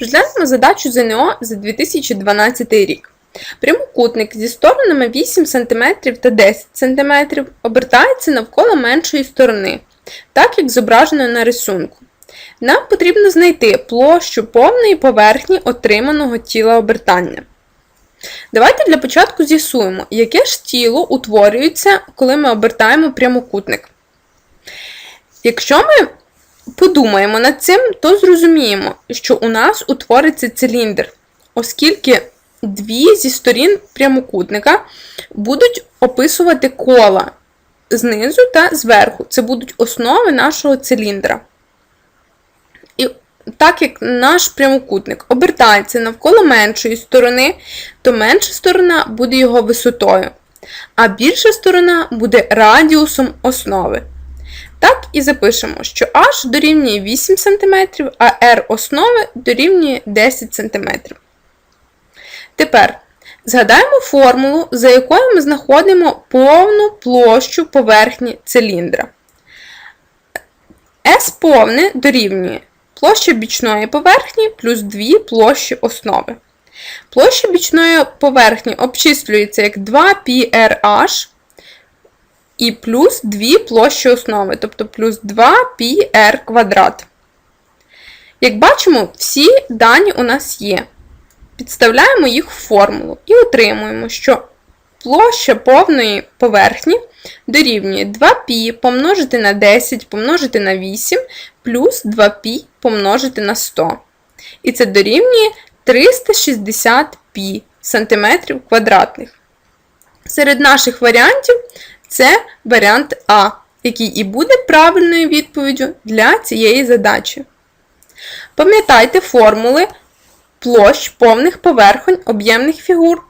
Розглянемо задачу ЗНО за 2012 рік. Прямокутник зі сторонами 8 см та 10 см обертається навколо меншої сторони, так як зображено на рисунку. Нам потрібно знайти площу повної поверхні отриманого тіла обертання. Давайте для початку з'ясуємо, яке ж тіло утворюється, коли ми обертаємо прямокутник. Якщо ми подумаємо над цим, то зрозуміємо, що у нас утвориться циліндр, оскільки дві зі сторін прямокутника будуть описувати кола знизу та зверху. Це будуть основи нашого циліндра. І так як наш прямокутник обертається навколо меншої сторони, то менша сторона буде його висотою, а більша сторона буде радіусом основи. Так і запишемо, що h дорівнює 8 см, а r основи дорівнює 10 см. Тепер згадаємо формулу, за якою ми знаходимо повну площу поверхні циліндра. S повне дорівнює площа бічної поверхні плюс 2 площі основи. Площа бічної поверхні обчислюється як 2πrh і плюс 2 площі основи, тобто плюс 2πr квадрат. Як бачимо, всі дані у нас є. Підставляємо їх в формулу і отримуємо, що площа повної поверхні дорівнює 2π помножити на 10 помножити на 8 плюс 2π помножити на 100. І це дорівнює 360 π сантиметрів квадратних. Серед наших варіантів це варіант А, який і буде правильною відповіддю для цієї задачі. Пам'ятайте формули площ повних поверхонь об'ємних фігур